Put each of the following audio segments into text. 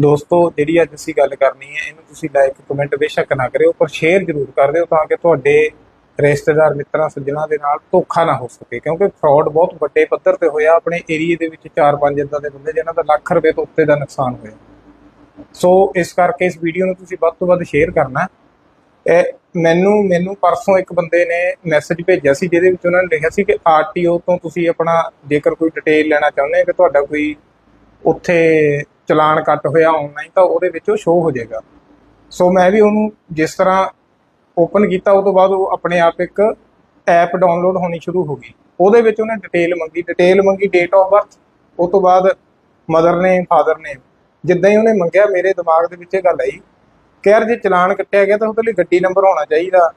ਦੋਸਤੋ, ਜਿਹੜੀ ਅੱਜ ਅਸੀਂ ਗੱਲ ਕਰਨੀ ਹੈ, ਇਹਨੂੰ ਤੁਸੀਂ ਲਾਈਕ ਕਮੈਂਟ ਬੇਸ਼ੱਕ ਨਾ ਕਰਿਓ, ਪਰ ਸ਼ੇਅਰ ਜ਼ਰੂਰ ਕਰ ਦਿਓ ਤਾਂ ਕਿ ਤੁਹਾਡੇ ਰਿਸ਼ਤੇਦਾਰ ਮਿੱਤਰਾਂ, ਸੱਜਣਾ ਦੇ ਨਾਲ ਧੋਖਾ ਨਾ ਹੋ ਸਕੇ। ਕਿਉਂਕਿ ਫਰਾਡ ਬਹੁਤ ਵੱਡੇ ਪੱਧਰ ਤੇ ਹੋਇਆ, ਆਪਣੇ ਏਰੀਏ ਦੇ ਵਿੱਚ 4-5 ਇਦਾਂ ਦੇ ਬੰਦੇ ਜਿਨ੍ਹਾਂ ਦਾ ਲੱਖ ਰੁਪਏ ਤੋਂ ਉੱਤੇ ਦਾ ਨੁਕਸਾਨ ਹੋਇਆ। ਸੋ ਇਸ ਕਰਕੇ ਇਸ ਵੀਡੀਓ ਨੂੰ ਤੁਸੀਂ ਵੱਧ ਤੋਂ ਵੱਧ ਸ਼ੇਅਰ ਕਰਨਾ। ਇਹ ਮੈਨੂੰ ਮੈਨੂੰ ਪਰਸੋਂ ਇੱਕ ਬੰਦੇ ਨੇ ਮੈਸੇਜ ਭੇਜਿਆ ਸੀ, ਜਿਹਦੇ ਵਿੱਚ ਉਹਨਾਂ ਨੇ ਲਿਖਿਆ ਸੀ ਕਿ ਆਰਟੀਓ ਤੋਂ ਤੁਸੀਂ ਆਪਣਾ ਜੇਕਰ ਕੋਈ ਡਿਟੇਲ ਲੈਣਾ ਚਾਹੁੰਦੇ ਹੋ, ਕਿ ਤੁਹਾਡਾ ਕੋਈ ਉੱਥੇ ਚਲਾਨ ਕੱਟ ਹੋਇਆ ਆਨਲਾਈਨ ਤਾਂ ਉਹਦੇ ਵਿੱਚ ਉਹ ਸ਼ੋ ਹੋ ਜਾਏਗਾ। ਸੋ ਮੈਂ ਵੀ ਉਹਨੂੰ ਜਿਸ ਤਰ੍ਹਾਂ ਓਪਨ ਕੀਤਾ, ਉਹ ਤੋਂ ਬਾਅਦ ਉਹ ਆਪਣੇ ਆਪ ਇੱਕ ਐਪ ਡਾਊਨਲੋਡ ਹੋਣੀ ਸ਼ੁਰੂ ਹੋ ਗਈ। ਉਹਦੇ ਵਿੱਚ ਉਹਨੇ ਡਿਟੇਲ ਮੰਗੀ। ਡਿਟੇਲ ਮੰਗੀ ਡੇਟ ਆਫ ਬਰਥ ਉਹ ਤੋਂ ਬਾਅਦ ਮਦਰ ਨੇ ਫਾਦਰ ਨੇ ਜਿੱਦਾਂ ਹੀ ਉਹਨੇ ਮੰਗਿਆ, ਮੇਰੇ ਦਿਮਾਗ ਦੇ ਵਿੱਚ ਇਹ ਗੱਲ ਆਈ ਕਿ ਯਾਰ ਜੇ ਚਲਾਨ ਕੱਟਿਆ ਗਿਆ ਤਾਂ ਉਹਦੇ ਲਈ ਗੱਡੀ ਨੰਬਰ ਹੋਣਾ ਚਾਹੀਦਾ,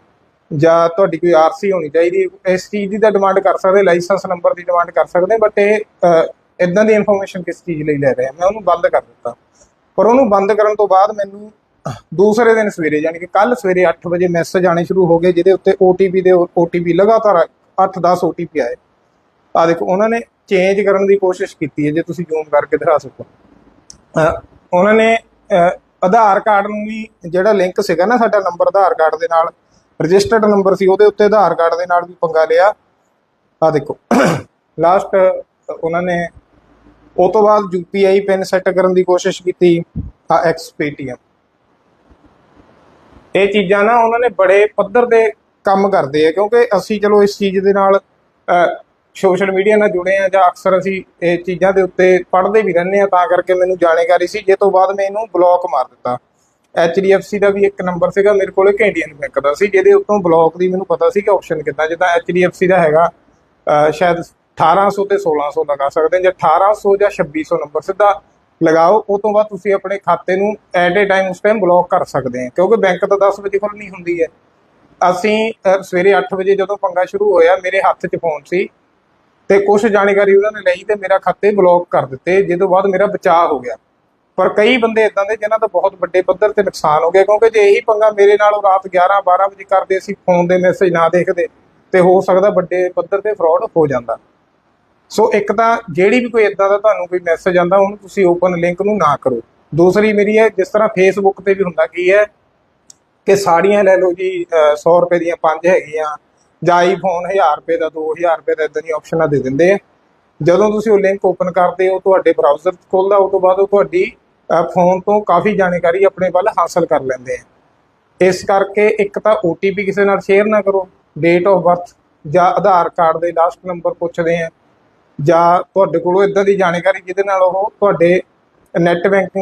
ਜਾਂ ਤੁਹਾਡੀ ਕੋਈ ਆਰਸੀ ਹੋਣੀ ਚਾਹੀਦੀ। ਇਸ ਚੀਜ਼ ਦੀ ਤਾਂ ਡਿਮਾਂਡ ਕਰ ਸਕਦੇ ਲਾਇਸੈਂਸ ਨੰਬਰ ਦੀ ਡਿਮਾਂਡ ਕਰ ਸਕਦੇ ਬਟ ਇਹ ਇਦਾਂ ਦੀ ਇਨਫੋਰਮੇਸ਼ਨ ਕਿਸ ਚੀਜ਼ ਲਈ ਲੈ ਰਿਹਾ ਮੈਂ ਉਹਨੂੰ ਬੰਦ ਕਰ ਦਿੱਤਾ। ਪਰ ਉਹਨੂੰ ਬੰਦ ਕਰਨ ਤੋਂ ਬਾਅਦ ਮੈਨੂੰ ਦੂਸਰੇ ਦਿਨ ਸਵੇਰੇ, ਯਾਨੀ ਕਿ ਕੱਲ ਸਵੇਰੇ 8 ਵਜੇ ਮੈਸੇਜ ਆਣੇ ਸ਼ੁਰੂ ਹੋ ਗਏ, ਜਿਹਦੇ ਉੱਤੇ OTP ਦੇ OTP ਲਗਾਤਾਰ 8-10 OTP ਆਏ। ਆ ਦੇਖੋ, ਉਹਨਾਂ ਨੇ ਚੇਂਜ ਕਰਨ ਦੀ ਕੋਸ਼ਿਸ਼ ਕੀਤੀ ਹੈ, ਜੇ ਤੁਸੀਂ ਜ਼ੂਮ ਕਰਕੇ ਦਿਖਾ ਸਕੋ। ਉਹਨਾਂ ਨੇ ਆਧਾਰ ਕਾਰਡ ਨੂੰ ਵੀ ਜਿਹੜਾ ਲਿੰਕ ਸੀਗਾ ਨਾ ਸਾਡਾ ਨੰਬਰ ਆਧਾਰ ਕਾਰਡ ਦੇ ਨਾਲ ਰਜਿਸਟਰਡ ਨੰਬਰ ਸੀ, ਉਹਦੇ ਉੱਤੇ ਆਧਾਰ ਕਾਰਡ ਦੇ ਨਾਲ ਵੀ ਪੰਗਾ ਲਿਆ। ਆ ਦੇਖੋ ਲਾਸਟ ਉਹਨਾਂ ਨੇ ਉਹ ਤੋਂ ਬਾਅਦ ਯੂਪੀਆਈ ਪਿਨ ਸੈੱਟ ਕਰਨ ਦੀ ਕੋਸ਼ਿਸ਼ ਕੀਤੀ ਆ ਐਕਸਪੀਟੀਐਮ ਇਹ ਚੀਜ਼ਾਂ ਨਾ ਉਹਨਾਂ ਨੇ ਬੜੇ ਪੱਧਰ ਦੇ ਕੰਮ ਕਰਦੇ ਆ, ਕਿਉਂਕਿ ਅਸੀਂ ਚਲੋ ਇਸ ਚੀਜ਼ ਦੇ ਨਾਲ ਸੋਸ਼ਲ ਮੀਡੀਆ ਨਾਲ ਜੁੜੇ ਆ ਜਾਂ ਅਕਸਰ ਅਸੀਂ ਇਹ ਚੀਜ਼ਾਂ ਦੇ ਉੱਤੇ ਪੜ੍ਹਦੇ ਵੀ ਰਹਿੰਦੇ ਆ, ਤਾਂ ਕਰਕੇ ਮੈਨੂੰ ਜਾਣਕਾਰੀ ਸੀ। ਜੇ ਤੋਂ ਬਾਅਦ ਮੈਂ ਇਹਨੂੰ ਬਲੌਕ ਮਾਰ ਦਿੱਤਾ। HDFC ਦਾ ਵੀ ਇੱਕ ਨੰਬਰ ਸੀਗਾ ਮੇਰੇ ਕੋਲ ਇੱਕ ਇੰਡੀਅਨ ਬੈਂਕ ਦਾ ਸੀ, ਜਿਹਦੇ ਉੱਤੋਂ ਬਲੌਕ ਦੀ ਮੈਨੂੰ ਪਤਾ ਸੀ ਕਿ ਆਪਸ਼ਨ ਕਿੱਦਾਂ, ਜਿੱਦਾਂ HDFC ਦਾ ਹੈਗਾ ਸ਼ਾਇਦ 1800 ਤੇ 1600 ਲਗਾ ਸਕਦੇ ਹਾਂ। ਜਾਂ 1800 ਜਾਂ 2600 ਨੰਬਰ ਸਿੱਧਾ ਲਗਾਓ, ਉਹ ਤੋਂ ਬਾਅਦ ਤੁਸੀਂ ਆਪਣੇ ਖਾਤੇ ਨੂੰ ਐਟ ਏ ਟਾਈਮ ਉਸ ਟਾਈਮ ਬਲੌਕ ਕਰ ਸਕਦੇ ਆ ਕਿਉਂਕਿ ਬੈਂਕ ਤਾਂ 10 ਵਜੇ ਖੁੱਲ੍ਹਣੀ ਹੁੰਦੀ ਹੈ। ਅਸੀਂ ਸਵੇਰੇ 8 ਵਜੇ ਜਦੋਂ ਪੰਗਾ ਸ਼ੁਰੂ ਹੋਇਆ, ਮੇਰੇ ਹੱਥ 'ਚ ਫੋਨ ਸੀ ਤੇ ਕੁਝ ਜਾਣਕਾਰੀ ਉਹਨਾਂ ਨੇ ਲਈ ਤੇ ਮੇਰਾ ਖਾਤੇ ਬਲੌਕ ਕਰ ਦਿੱਤੇ। ਜਿਹਦੇ ਬਾਅਦ ਮੇਰਾ ਬਚਾਅ ਹੋ ਗਿਆ। ਪਰ ਕਈ ਬੰਦੇ ਇਦਾਂ ਦੇ ਜਿਨ੍ਹਾਂ ਦਾ ਬਹੁਤ ਵੱਡੇ ਪੱਧਰ ਤੇ ਨੁਕਸਾਨ ਹੋ ਗਿਆ, ਕਿਉਂਕਿ ਜੇ ਇਹੀ ਪੰਗਾ ਮੇਰੇ ਨਾਲ ਰਾਤ 11 12 ਵਜੇ ਕਰਦੇ, ਅਸੀਂ ਫੋਨ ਦੇ ਮੈਸੇਜ ਨਾ ਦੇਖਦੇ, ਤੇ ਹੋ ਸਕਦਾ ਵੱਡੇ ਪੱਧਰ ਤੇ ਫਰਾਡ ਹੋ ਜਾਂਦਾ। ਸੋ ਇੱਕ ਤਾਂ ਜਿਹੜੀ ਵੀ ਕੋਈ ਇਦਾਂ ਦਾ ਤੁਹਾਨੂੰ ਕੋਈ ਮੈਸੇਜ ਆਂਦਾ ਉਹਨੂੰ ਤੁਸੀਂ ਓਪਨ ਲਿੰਕ ਨੂੰ ਨਾ ਕਰੋ। ਦੂਸਰੀ ਮੇਰੀ ਹੈ ਜਿਸ ਤਰ੍ਹਾਂ ਫੇਸਬੁੱਕ ਤੇ ਵੀ ਹੁੰਦਾ ਕੀ ਹੈ ਕਿ ਸਾੜੀਆਂ ਲੈ ਲਓ ਜੀ, ਅਹ 100 ਰੁਪਏ ਦੀਆਂ ਪੰਜ ਹੈਗੀਆਂ, ਜਾਂ ਆਈਫੋਨ 1000 ਰੁਪਏ ਦਾ 2000 ਰੁਪਏ ਦਾ ਇਦਾਂ ਦੀਆਂ ਆਪਸ਼ਨਾਂ ਦੇ ਦਿੰਦੇ ਆ। ਜਦੋਂ ਤੁਸੀਂ ਉਹ ਲਿੰਕ ਓਪਨ ਕਰਦੇ ਹੋ, ਤੁਹਾਡੇ ਬਰਾਊਜ਼ਰ ਖੁੱਲਦਾ ਉਸ ਤੋਂ ਬਾਅਦ ਉਹ ਤੁਹਾਡੀ ਫੋਨ ਤੋਂ ਕਾਫੀ ਜਾਣਕਾਰੀ ਆਪਣੇ ਵੱਲ ਹਾਸਲ ਕਰ ਲੈਂਦੇ ਆ। ਇਸ ਕਰਕੇ ਇੱਕ ਤਾਂ OTP ਕਿਸੇ ਨਾਲ ਸ਼ੇਅਰ ਨਾ ਕਰੋ ਡੇਟ ਆਫ ਬਰਥ ਜਾਂ ਆਧਾਰ ਕਾਰਡ ਦੇ ਲਾਸਟ ਨੰਬਰ ਪੁੱਛਦੇ ਆ। ਜਾਂ ਤੁਹਾਡੇ ਕੋਲੋਂ ਇਦਾਂ ਦੀ ਜਾਣਕਾਰੀ ਜਿਹਦੇ ਨਾਲ ਉਹ ਤੁਹਾਡੇ ਨੈਟ ਬੈਂਕਿੰਗ